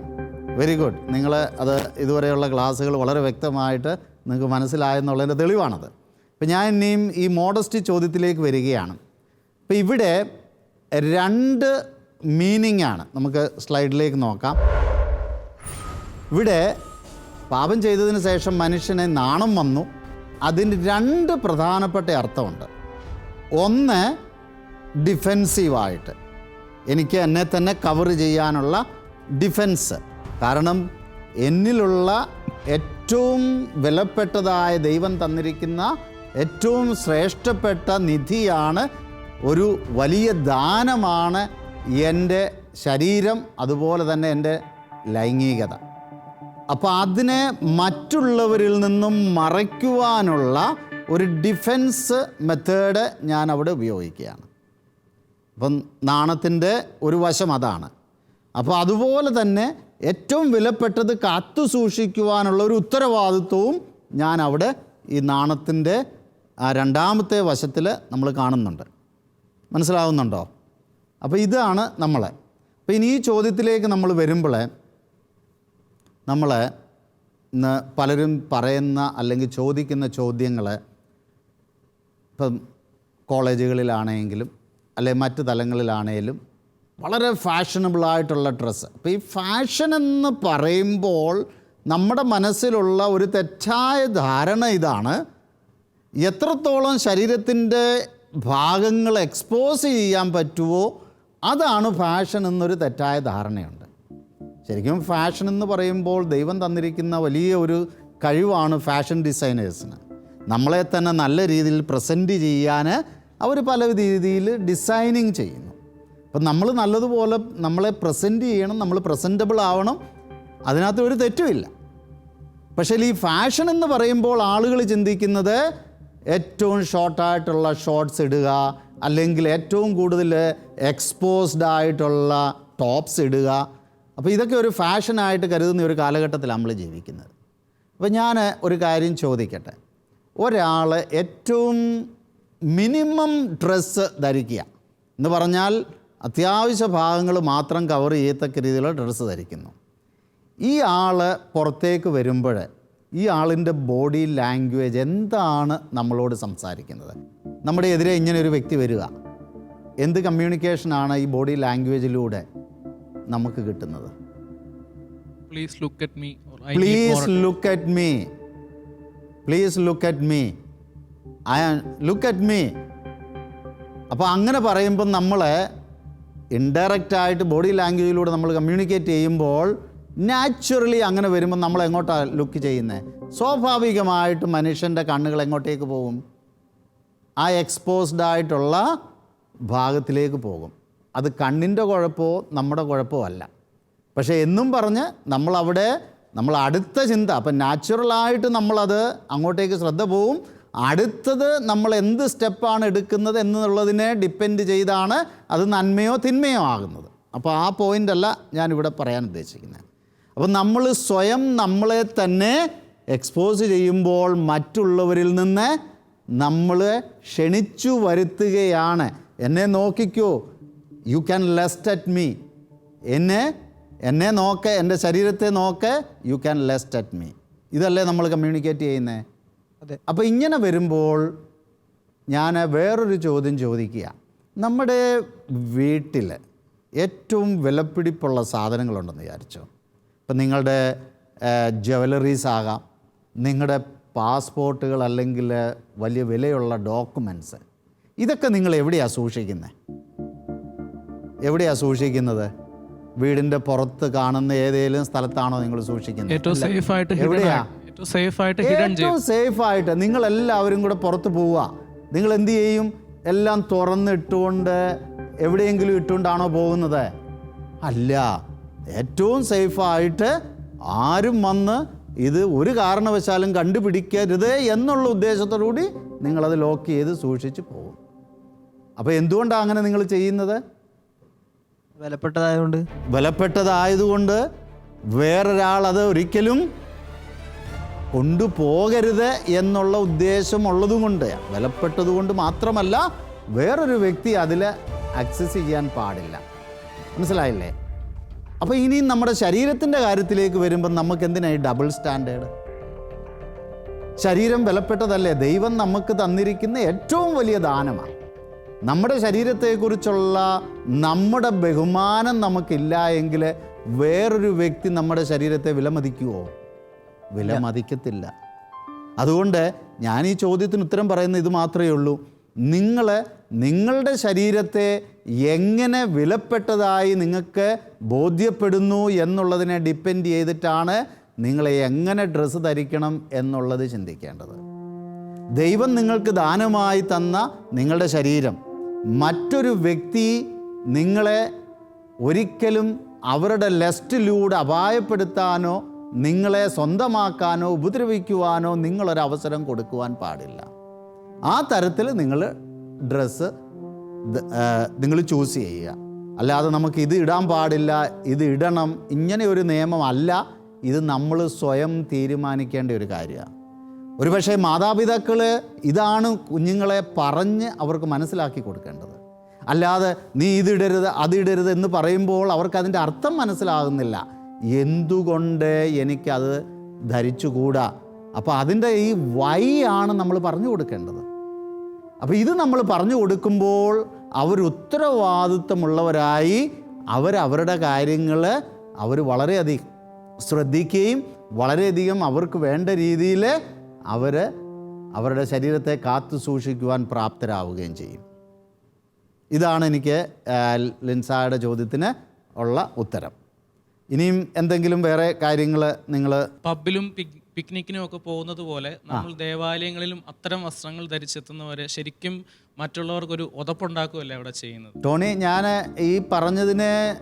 വെരി ഗുഡ് നിങ്ങൾ അത് ഇതുവരെയുള്ള ക്ലാസ്സുകൾ വളരെ വ്യക്തമായിട്ട് നിങ്ങൾക്ക് മനസ്സിലായെന്നുള്ളതിന്റെ തെളിവാണത്. ഇപ്പം ഞാൻ ഇനിയും ഈ മോഡസ്റ്റി ചോദ്യത്തിലേക്ക് വരികയാണ്. ഇപ്പം ഇവിടെ രണ്ട് മീനിങ് ആണ്. നമുക്ക് സ്ലൈഡിലേക്ക് നോക്കാം. ഇവിടെ പാപം ചെയ്തതിന് ശേഷം മനുഷ്യനെ നാണം വന്നു. അതിന് രണ്ട് പ്രധാനപ്പെട്ട അർത്ഥമുണ്ട്. ഒന്ന് ഡിഫെൻസീവായിട്ട് എനിക്ക് എന്നെ തന്നെ കവർ ചെയ്യാനുള്ള ഡിഫെൻസ് കാരണം എന്നിലുള്ള ഏറ്റവും വിലപ്പെട്ടതായ ദൈവം തന്നിരിക്കുന്ന ഏറ്റവും ശ്രേഷ്ഠപ്പെട്ട നിധിയാണ് ഒരു വലിയ ദാനമാണ് എന്റെ ശരീരം അതുപോലെ തന്നെ എന്റെ ലൈംഗികത. അപ്പോൾ അതിനെ മറ്റുള്ളവരിൽ നിന്നും മറയ്ക്കുവാനുള്ള ഒരു ഡിഫെൻസ് മെത്തേഡ് ഞാൻ അവിടെ ഉപയോഗിക്കുകയാണ്. അപ്പം നാണത്തിന്റെ ഒരു വശം അതാണ്. അപ്പോൾ അതുപോലെ തന്നെ ഏറ്റവും വിലപ്പെട്ടത് കാത്തു സൂക്ഷിക്കുവാനുള്ള ഒരു ഉത്തരവാദിത്വവും ഞാൻ അവിടെ ഈ നാണത്തിന്റെ രണ്ടാമത്തെ വശത്തിൽ നമ്മൾ കാണുന്നുണ്ട്. മനസ്സിലാവുന്നുണ്ടോ? അപ്പോൾ ഇതാണ് നമ്മളെ. അപ്പോൾ ഇനി ഈ ചോദ്യത്തിലേക്ക് നമ്മൾ വരുമ്പോൾ നമ്മൾ ഇന്ന് പലരും പറയുന്ന അല്ലെങ്കിൽ ചോദിക്കുന്ന ചോദ്യങ്ങൾ ഇപ്പം കോളേജുകളിലാണെങ്കിലും അല്ലെ മറ്റ് തലങ്ങളിലാണെങ്കിലും വളരെ ഫാഷനബിളായിട്ടുള്ള ഡ്രസ്സ്. അപ്പോൾ ഈ ഫാഷൻ എന്ന് പറയുമ്പോൾ നമ്മുടെ മനസ്സിലുള്ള ഒരു തെറ്റായ ധാരണ ഇതാണ്. എത്രത്തോളം ശരീരത്തിന്റെ ഭാഗങ്ങൾ എക്സ്പോസ് ചെയ്യാൻ പറ്റുമോ അതാണ് ഫാഷൻ എന്നൊരു തെറ്റായ ധാരണയുണ്ട്. ശരിക്കും ഫാഷൻ എന്ന് പറയുമ്പോൾ ദൈവം തന്നിരിക്കുന്ന വലിയ ഒരു കഴിവാണ് ഫാഷൻ ഡിസൈനേഴ്സിന് നമ്മളെ തന്നെ നല്ല രീതിയിൽ പ്രസന്റ് ചെയ്യാൻ അവർ പല രീതിയിൽ ഡിസൈനിങ് ചെയ്യുന്നു. അപ്പം നമ്മൾ നല്ലതുപോലെ നമ്മളെ പ്രസന്റ് ചെയ്യണം നമ്മൾ പ്രസന്റബിൾ ആവണം അതിനകത്ത് ഒരു തെറ്റുമില്ല. പക്ഷേ ഈ ഫാഷൻ എന്ന് പറയുമ്പോൾ ആളുകൾ ചിന്തിക്കുന്നത് ഏറ്റവും ഷോർട്ടായിട്ടുള്ള ഷോർട്സ് ഇടുക അല്ലെങ്കിൽ ഏറ്റവും കൂടുതൽ എക്സ്പോസ്ഡ് ആയിട്ടുള്ള ടോപ്സ് ഇടുക അപ്പോൾ ഇതൊക്കെ ഒരു ഫാഷനായിട്ട് കരുതുന്ന ഒരു കാലഘട്ടത്തിൽ നമ്മൾ ജീവിക്കുന്നത്. അപ്പോൾ ഞാൻ ഒരു കാര്യം ചോദിക്കട്ടെ. ഒരാൾ ഏറ്റവും മിനിമം ഡ്രസ്സ് ധരിക്കുക എന്ന് പറഞ്ഞാൽ അത്യാവശ്യ ഭാഗങ്ങൾ മാത്രം കവർ ചെയ്യത്തക്ക രീതിയിലുള്ള ഡ്രസ്സ് ധരിക്കുന്നു. ഈ ആൾ പുറത്തേക്ക് വരുമ്പോൾ ഈ ആളിന്റെ ബോഡി ലാംഗ്വേജ് എന്താണ് നമ്മളോട് സംസാരിക്കുന്നത്? നമ്മുടെ എതിരെ ഇങ്ങനെ ഒരു വ്യക്തി വരിക. എന്ത് കമ്മ്യൂണിക്കേഷനാണ് ഈ ബോഡി ലാംഗ്വേജിലൂടെ? നമുക്ക് കിട്ടുന്നത്. Please look at me please look at me please look at me I look at me അപ്പോൾ അങ്ങനെ പറയുമ്പോൾ നമ്മൾ ഇൻഡയറക്റ്റ് ആയിട്ട് ബോഡി ലാംഗ്വേജിലൂടെ നമ്മൾ കമ്മ്യൂണിക്കേറ്റ് ചെയ്യുമ്പോൾ നാച്ചുറലി അങ്ങനെ വരുമ്പോൾ നമ്മൾ എങ്ങോട്ടാണ് ലുക്ക് ചെയ്യുന്നത് സ്വാഭാവികമായിട്ട് മനുഷ്യന്റെ കണ്ണുകൾ എങ്ങോട്ടേക്ക് പോകും? ആ എക്സ്പോസ്ഡ് ആയിട്ടുള്ള ഭാഗത്തിലേക്ക് പോകും. അത് കണ്ണിന്റെ കുഴപ്പമോ നമ്മുടെ കുഴപ്പമോ അല്ല. പക്ഷേ എന്നും പറഞ്ഞ് നമ്മളവിടെ നമ്മൾ അടുത്ത ചിന്ത അപ്പം നാച്ചുറലായിട്ട് നമ്മളത് അങ്ങോട്ടേക്ക് ശ്രദ്ധ പോവും. അടുത്തത് നമ്മൾ എന്ത് സ്റ്റെപ്പാണ് എടുക്കുന്നത് എന്നുള്ളതിനെ ഡിപ്പെൻഡ് ചെയ്താണ് അത് നന്മയോ തിന്മയോ ആകുന്നത്. അപ്പോൾ ആ പോയിന്റല്ല ഞാനിവിടെ പറയാൻ ഉദ്ദേശിക്കുന്നത്. അപ്പം നമ്മൾ സ്വയം നമ്മളെ തന്നെ എക്സ്പോസ് ചെയ്യുമ്പോൾ മറ്റുള്ളവരിൽ നിന്ന് നമ്മൾ ക്ഷണിച്ചു വരുത്തുകയാണ്. എന്നെ നോക്കിക്കോ you can lust at me എന്നെ എന്നെ നോക്ക് എന്റെ ശരീരത്തെ നോക്ക് you can lust at me ഇതല്ലേ നമ്മൾ കമ്മ്യൂണിക്കേറ്റ് ചെയ്യുന്നത് അതെ. അപ്പോൾ ഇങ്ങനെ വരുമ്പോൾ ഞാൻ വേറൊരു ചോദ്യം ചോദിക്കുക. നമ്മുടെ വീട്ടിൽ ഏറ്റവും വിലപ്പിടിപ്പുള്ള സാധനങ്ങളുണ്ടെന്ന് വിചാരിച്ചു? ഇപ്പം നിങ്ങളുടെ ജ്വല്ലറീസ് ആകാം. നിങ്ങളുടെ പാസ്പോർട്ടുകൾ അല്ലെങ്കിൽ വലിയ വിലയുള്ള ഡോക്യുമെന്റ്സ് ഇതൊക്കെ നിങ്ങൾ എവിടെയാണ് സൂക്ഷിക്കുന്നത് എവിടെയാണ് സൂക്ഷിക്കുന്നത്? വീടിന്റെ പുറത്ത് കാണുന്ന ഏതെങ്കിലും സ്ഥലത്താണോ നിങ്ങൾ സൂക്ഷിക്കുന്നത്? ഏറ്റവും സേഫ് ആയിട്ട് എവിടെയാ? ഏറ്റവും സേഫ് ആയിട്ട് നിങ്ങൾ എല്ലാവരും കൂടെ പുറത്ത് പോവുക. നിങ്ങൾ എന്ത് ചെയ്യും? എല്ലാം തുറന്നിട്ടുകൊണ്ട് എവിടെയെങ്കിലും ഇട്ടുകൊണ്ടാണോ പോകുന്നത്? അല്ല ഏറ്റവും സേഫായിട്ട് ആരും വന്ന് ഇത് ഒരു കാരണവശാലും കണ്ടുപിടിക്കരുത് എന്നുള്ള ഉദ്ദേശത്തോടു കൂടി നിങ്ങളത് ലോക്ക് ചെയ്ത് സൂക്ഷിച്ച് പോകും. അപ്പോൾ എന്തുകൊണ്ടാണ് അങ്ങനെ നിങ്ങൾ ചെയ്യുന്നത്? വിലപ്പെട്ടതായതുകൊണ്ട്? ബലപ്പെട്ടതായതുകൊണ്ട് വേറൊരാൾ അത് ഒരിക്കലും കൊണ്ടുപോകരുത് എന്നുള്ള ഉദ്ദേശം ഉള്ളതുകൊണ്ട് വിലപ്പെട്ടതുകൊണ്ട് മാത്രമല്ല വേറൊരു വ്യക്തി അതിൽ ആക്സസ് ചെയ്യാൻ പാടില്ല. മനസ്സിലായില്ലേ? അപ്പോൾ ഇനി നമ്മുടെ ശരീരത്തിന്റെ കാര്യത്തിലേക്ക് വരുമ്പോൾ നമുക്ക് എന്തിനായി ഡബിൾ സ്റ്റാൻഡേർഡ് ശരീരം വിലപ്പെട്ടതല്ലേ? ദൈവം നമുക്ക് തന്നിരിക്കുന്ന ഏറ്റവും വലിയ ദാനമാണ്. നമ്മുടെ ശരീരത്തെക്കുറിച്ചുള്ള നമ്മുടെ ബഹുമാനം നമുക്കില്ല എങ്കിൽ വേറൊരു വ്യക്തി നമ്മുടെ ശരീരത്തെ വിലമതിക്കുമോ വിലമതിക്കത്തില്ല. അതുകൊണ്ട് ഞാൻ ഈ ചോദ്യത്തിന് ഉത്തരം പറയുന്ന ഇത് മാത്രമേ ഉള്ളൂ. നിങ്ങൾ നിങ്ങളുടെ ശരീരത്തെ എങ്ങനെ വിലപ്പെട്ടതായി നിങ്ങൾക്ക് ബോധ്യപ്പെടുന്നു എന്നുള്ളതിനെ ഡിപ്പെൻഡ് ചെയ്തിട്ടാണ് നിങ്ങളെ എങ്ങനെ ഡ്രസ്സ് ധരിക്കണം എന്നുള്ളത് ചിന്തിക്കേണ്ടത്. ദൈവം നിങ്ങൾക്ക് ദാനമായി തന്ന നിങ്ങളുടെ ശരീരം. മറ്റൊരു വ്യക്തി നിങ്ങളെ ഒരിക്കലും അവരുടെ ലെസ്റ്റിലൂടെ അപായപ്പെടുത്താനോ നിങ്ങളെ സ്വന്തമാക്കാനോ ഉപദ്രവിക്കുവാനോ നിങ്ങളൊരവസരം കൊടുക്കുവാൻ പാടില്ല. ആ തരത്തിൽ നിങ്ങൾ ഡ്രസ്സ് നിങ്ങൾ ചൂസ് ചെയ്യുക. അല്ലാതെ നമുക്ക് ഇത് ഇടാൻ പാടില്ല ഇത് ഇടണം ഇങ്ങനെ ഒരു നിയമമല്ല. ഇത് നമ്മൾ സ്വയം തീരുമാനിക്കേണ്ട ഒരു കാര്യമാണ്. ഒരുപക്ഷെ മാതാപിതാക്കൾ ഇതാണ് കുഞ്ഞുങ്ങളെ പറഞ്ഞ് അവർക്ക് മനസ്സിലാക്കി കൊടുക്കേണ്ടത്. അല്ലാതെ നീ ഇതിടരുത് അതിടരുത് എന്ന് പറയുമ്പോൾ അവർക്ക് അതിന്റെ അർത്ഥം മനസ്സിലാകുന്നില്ല. എന്തുകൊണ്ട് എനിക്കത് ധരിച്ചുകൂടാ? അപ്പോൾ അതിന്റെ ഈ വൈ ആണ് നമ്മൾ പറഞ്ഞു കൊടുക്കേണ്ടത്. അപ്പോൾ ഇത് നമ്മൾ പറഞ്ഞു കൊടുക്കുമ്പോൾ അവർ ഉത്തരവാദിത്വമുള്ളവരായി അവരവരുടെ കാര്യങ്ങൾ അവർ വളരെയധികം ശ്രദ്ധിക്കുകയും വളരെയധികം അവർക്ക് വേണ്ട രീതിയിൽ അവർ അവരുടെ ശരീരത്തെ കാത്തു സൂക്ഷിക്കുവാൻ പ്രാപ്തരാവുകയും ചെയ്യും. ഇതാണ് എനിക്ക് ലിൻസായുടെ ചോദ്യത്തിന് ഉള്ള ഉത്തരം. ഇനിയും എന്തെങ്കിലും വേറെ കാര്യങ്ങൾ നിങ്ങൾ പബ്ബിലും പിക്നിക്കിനും ഒക്കെ പോകുന്നത് പോലെ നമ്മൾ ദേവാലയങ്ങളിലും അത്തരം വസ്ത്രങ്ങൾ ധരിച്ചെത്തുന്നവരെ ശരിക്കും മറ്റുള്ളവർക്കൊരു ഉതപ്പുണ്ടാക്കുകയല്ലേ അവിടെ ചെയ്യുന്നത്? ടോണി ഞാൻ ഈ പറഞ്ഞതിനെ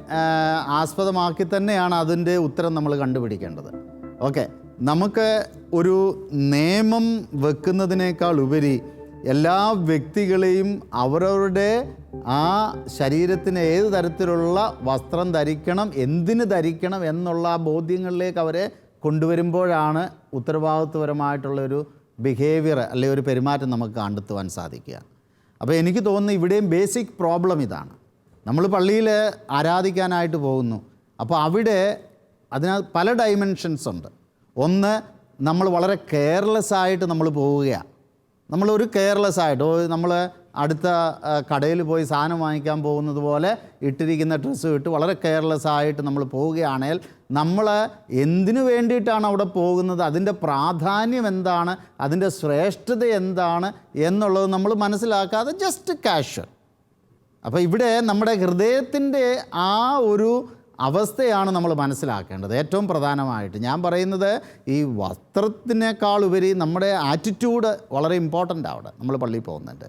ആസ്പദമാക്കി തന്നെയാണ് അതിന്റെ ഉത്തരം നമ്മൾ കണ്ടുപിടിക്കേണ്ടത്. ഓക്കെ. നമുക്ക് ഒരു നിയമം വെക്കുന്നതിനേക്കാൾ ഉപരി എല്ലാ വ്യക്തികളെയും അവരവരുടെ ആ ശരീരത്തിന് ഏത് തരത്തിലുള്ള വസ്ത്രം ധരിക്കണം എന്തിന് ധരിക്കണം എന്നുള്ള ആ ബോധ്യങ്ങളിലേക്ക് അവരെ കൊണ്ടുവരുമ്പോഴാണ് ഉത്തരവാദിത്വപരമായിട്ടുള്ള ഒരു ബിഹേവിയർ അല്ലെങ്കിൽ ഒരു പെരുമാറ്റം നമുക്ക് കണ്ടെത്തുവാൻ സാധിക്കുക. അപ്പോൾ എനിക്ക് തോന്നുന്നു ഇവിടെയും ബേസിക് പ്രോബ്ലം ഇതാണ്. നമ്മൾ പള്ളിയിൽ ആരാധിക്കാനായിട്ട് പോകുന്നു. അപ്പോൾ അവിടെ അതിനകത്ത് പല ഡൈമെൻഷൻസ് ഉണ്ട്. ഒന്ന് നമ്മൾ വളരെ കെയർലെസ് ആയിട്ട് നമ്മൾ പോവുകയാണ് നമ്മളൊരു കെയർലെസ് ആയിട്ട് നമ്മൾ അടുത്ത കടയിൽ പോയി സാധനം വാങ്ങിക്കാൻ പോകുന്നത് പോലെ ഇട്ടിരിക്കുന്ന ഡ്രസ്സ് ഇട്ട് വളരെ കെയർലെസ് ആയിട്ട് നമ്മൾ പോവുകയാണെങ്കിൽ നമ്മൾ എന്തിനു വേണ്ടിയിട്ടാണ് അവിടെ പോകുന്നത്? അതിന്റെ പ്രാധാന്യം എന്താണ്? അതിന്റെ ശ്രേഷ്ഠത എന്താണ്? എന്നുള്ളത് നമ്മൾ മനസ്സിലാക്കാതെ ജസ്റ്റ് കാഷ്വൽ അപ്പോൾ ഇവിടെ നമ്മുടെ ഹൃദയത്തിന്റെ ആ ഒരു അവസ്ഥയാണ് നമ്മൾ മനസ്സിലാക്കേണ്ടത്. ഏറ്റവും പ്രധാനമായിട്ട് ഞാൻ പറയുന്നത് ഈ വസ്ത്രത്തിനേക്കാൾ ഉപരി നമ്മുടെ ആറ്റിറ്റ്യൂഡ് വളരെ ഇമ്പോർട്ടന്റ് അവിടെ നമ്മൾ പള്ളിയിൽ പോകുന്നുണ്ട്.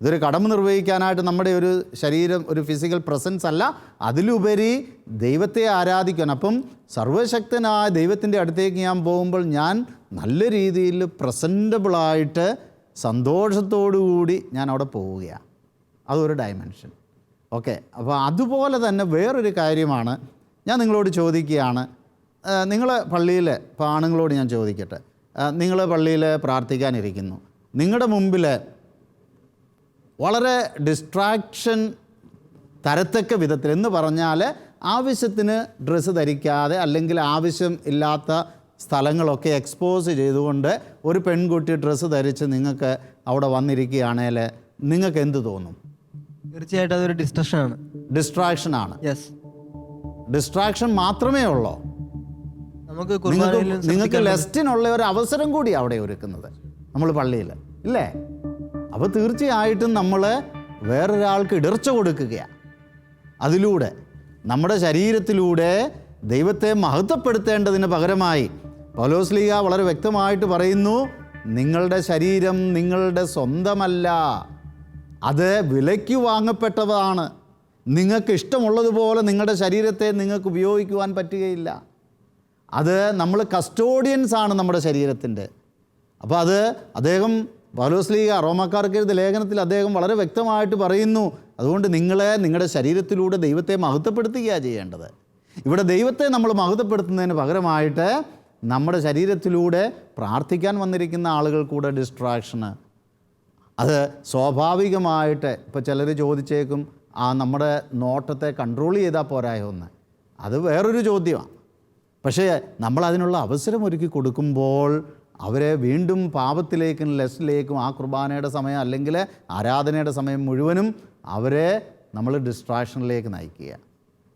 ഇതൊരു കടമ നിർവഹിക്കാനായിട്ട് നമ്മുടെ ഒരു ശരീരം ഒരു ഫിസിക്കൽ പ്രസൻസ് അല്ല. അതിലുപരി ദൈവത്തെ ആരാധിക്കണം അപ്പം സർവശക്തനായ ദൈവത്തിന്റെ അടുത്തേക്ക് ഞാൻ പോകുമ്പോൾ ഞാൻ നല്ല രീതിയിൽ പ്രസന്റബിളായിട്ട് സന്തോഷത്തോടു കൂടി ഞാൻ അവിടെ പോവുകയാണ്. അതൊരു ഡയമെൻഷൻ ഓക്കെ അപ്പോൾ അതുപോലെ തന്നെ വേറൊരു കാര്യമാണ് ഞാൻ നിങ്ങളോട് ചോദിക്കുകയാണ്. നിങ്ങൾ പള്ളിയിൽ ഇപ്പോൾ ആണുങ്ങളോട് ഞാൻ ചോദിക്കട്ടെ. നിങ്ങൾ പള്ളിയിൽ പ്രാർത്ഥിക്കാനിരിക്കുന്നു. നിങ്ങളുടെ മുമ്പിൽ വളരെ ഡിസ്ട്രാക്ഷൻ തരത്തക്ക വിധത്തിൽ എന്ന് പറഞ്ഞാൽ ആവശ്യത്തിന് ഡ്രസ്സ് ധരിക്കാതെ അല്ലെങ്കിൽ ആവശ്യം ഇല്ലാത്ത സ്ഥലങ്ങളൊക്കെ എക്സ്പോസ് ചെയ്തുകൊണ്ട് ഒരു പെൺകുട്ടി ഡ്രസ്സ് ധരിച്ച് നിങ്ങൾക്ക് അവിടെ വന്നിരിക്കുകയാണെങ്കിൽ നിങ്ങൾക്ക് എന്ത് തോന്നും? തീർച്ചയായിട്ടും അതൊരു ഡിസ്ട്രക്ഷനാണ് ഡിസ്ട്രാക്ഷനാണ് യെസ് ഡിസ്ട്രാക്ഷൻ മാത്രമേ ഉള്ളൂ. നമുക്ക് നിങ്ങൾക്ക് ലെസ്റ്റിനുള്ള ഒരു അവസരം കൂടി അവിടെ ഒരുക്കുന്നത്. നമ്മൾ പള്ളിയിൽ ഇല്ലേ? അപ്പോൾ തീർച്ചയായിട്ടും നമ്മൾ വേറൊരാൾക്ക് ഇടർച്ച കൊടുക്കുകയാണ് അതിലൂടെ നമ്മുടെ ശരീരത്തിലൂടെ ദൈവത്തെ മഹത്വപ്പെടുത്തേണ്ടതിന് പകരമായി പൗലോസ്ലീഗ വളരെ വ്യക്തമായിട്ട് പറയുന്നു നിങ്ങളുടെ ശരീരം നിങ്ങളുടെ സ്വന്തമല്ല. അത് വിലയ്ക്ക് വാങ്ങപ്പെട്ടതാണ്. നിങ്ങൾക്ക് ഇഷ്ടമുള്ളതുപോലെ നിങ്ങളുടെ ശരീരത്തെ നിങ്ങൾക്ക് ഉപയോഗിക്കുവാൻ പറ്റുകയില്ല. അത് നമ്മൾ കസ്റ്റോഡിയൻസ് ആണ് നമ്മുടെ ശരീരത്തിന്റെ. അപ്പോൾ അത് അദ്ദേഹം പൗലോസ്ലീഗ റോമക്കാർക്ക് എഴുതിയ ലേഖനത്തിൽ അദ്ദേഹം വളരെ വ്യക്തമായിട്ട് പറയുന്നു. അതുകൊണ്ട് നിങ്ങളെ നിങ്ങളുടെ ശരീരത്തിലൂടെ ദൈവത്തെ മഹത്വപ്പെടുത്തുകയാണ് ചെയ്യേണ്ടത്. ഇവിടെ ദൈവത്തെ നമ്മൾ മഹത്വപ്പെടുത്തുന്നതിന് പകരമായിട്ട് നമ്മുടെ ശരീരത്തിലൂടെ പ്രാർത്ഥിക്കാൻ വന്നിരിക്കുന്ന ആളുകൾ കൂടെ ഡിസ്ട്രാക്ഷന് അത് സ്വാഭാവികമായിട്ട് ഇപ്പോൾ ചിലർ ചോദിച്ചേക്കും ആ നമ്മുടെ നോട്ടത്തെ കൺട്രോൾ ചെയ്താൽ പോരായോ അത് വേറൊരു ചോദ്യമാണ് പക്ഷേ നമ്മൾ അതിനുള്ള അവസരം ഒരുക്കി കൊടുക്കുമ്പോൾ അവരെ വീണ്ടും പാപത്തിലേക്കും ലെസ്സിലേക്കും ആ കുർബാനയുടെ സമയം അല്ലെങ്കിൽ ആരാധനയുടെ സമയം മുഴുവനും അവരെ നമ്മൾ ഡിസ്ട്രാക്ഷനിലേക്ക് നയിക്കുക.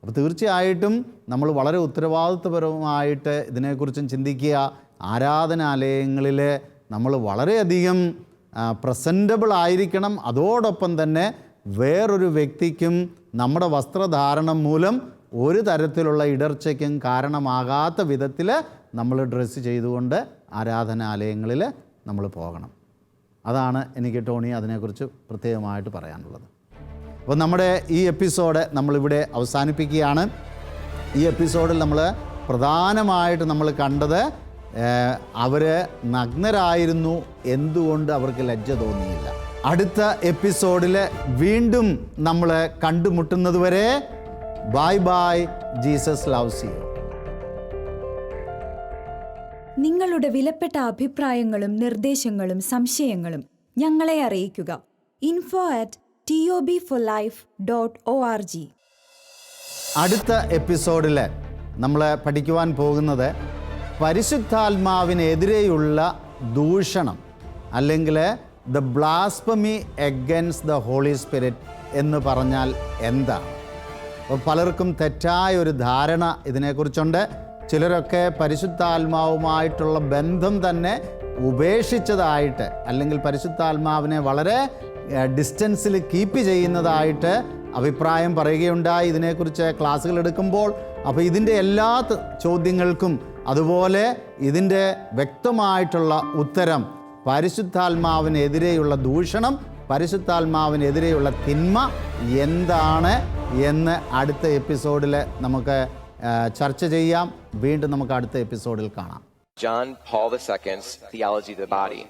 അപ്പോൾ തീർച്ചയായിട്ടും നമ്മൾ വളരെ ഉത്തരവാദിത്വപരമായിട്ട് ഇതിനെക്കുറിച്ചും ചിന്തിക്കുക. ആരാധനാലയങ്ങളിൽ നമ്മൾ വളരെയധികം പ്രസന്റബിൾ ആയിരിക്കണം. അതോടൊപ്പം തന്നെ വേറൊരു വ്യക്തിക്കും നമ്മുടെ വസ്ത്രധാരണം മൂലം ഒരു തരത്തിലുള്ള ഇടർച്ചയ്ക്കും കാരണമാകാത്ത വിധത്തിൽ നമ്മൾ ഡ്രസ്സ് ചെയ്തുകൊണ്ട് ആരാധനാലയങ്ങളിൽ നമ്മൾ പോകണം. അതാണ് എനിക്ക് ടോണി അതിനെക്കുറിച്ച് പ്രത്യേകമായിട്ട് പറയാനുള്ളത്. അപ്പോൾ നമ്മുടെ ഈ എപ്പിസോഡ് നമ്മളിവിടെ അവസാനിപ്പിക്കുകയാണ്. ഈ എപ്പിസോഡിൽ നമ്മൾ പ്രധാനമായിട്ട് നമ്മൾ കണ്ടത് അവർ നഗ്നരായിരുന്നു എന്തുകൊണ്ട് അവർക്ക് ലജ്ജ തോന്നിയില്ല. അടുത്ത എപ്പിസോഡിൽ വീണ്ടും നമ്മൾ കണ്ടുമുട്ടുന്നതുവരെ bye bye Jesus loves you. നിങ്ങളുടെ വിലപ്പെട്ട അഭിപ്രായങ്ങളും നിർദ്ദേശങ്ങളും സംശയങ്ങളും ഞങ്ങളെ അറിയിക്കുക. Info at T O B four life dot O R G അടുത്ത എപ്പിസോഡിൽ നമ്മൾ പഠിക്കുവാൻ പോകുന്നത് പരിശുദ്ധാത്മാവിനെതിരെയുള്ള ദൂഷണം അല്ലെങ്കിൽ the blasphemy against the Holy Spirit എന്ന് പറഞ്ഞാൽ എന്താണ്? അപ്പോൾ പലർക്കും തെറ്റായ ഒരു ധാരണ ഇതിനെക്കുറിച്ചുണ്ട്. ചിലരൊക്കെ പരിശുദ്ധാത്മാവുമായിട്ടുള്ള ബന്ധം തന്നെ ഉപേക്ഷിച്ചതായിട്ട് അല്ലെങ്കിൽ പരിശുദ്ധാത്മാവിനെ വളരെ ഡിസ്റ്റൻസിൽ കീപ്പ് ചെയ്യുന്നതായിട്ട് അഭിപ്രായം പറയുകയുണ്ടായി ഇതിനെക്കുറിച്ച് ക്ലാസ്സുകൾ എടുക്കുമ്പോൾ. അപ്പോൾ ഇതിന്റെ എല്ലാ ചോദ്യങ്ങൾക്കും അതുപോലെ ഇതിന്റെ വ്യക്തമായിട്ടുള്ള ഉത്തരം പരിശുദ്ധാത്മാവിനെതിരെയുള്ള ദൂഷണം പരിശുദ്ധാത്മാവിനെതിരെയുള്ള തിന്മ എന്താണ് എന്ന് അടുത്ത എപ്പിസോഡിൽ നമുക്ക് ചർച്ച ചെയ്യാം വീണ്ടും നമുക്ക് അടുത്ത എപ്പിസോഡിൽ കാണാം John Paul II's Theology of the Body.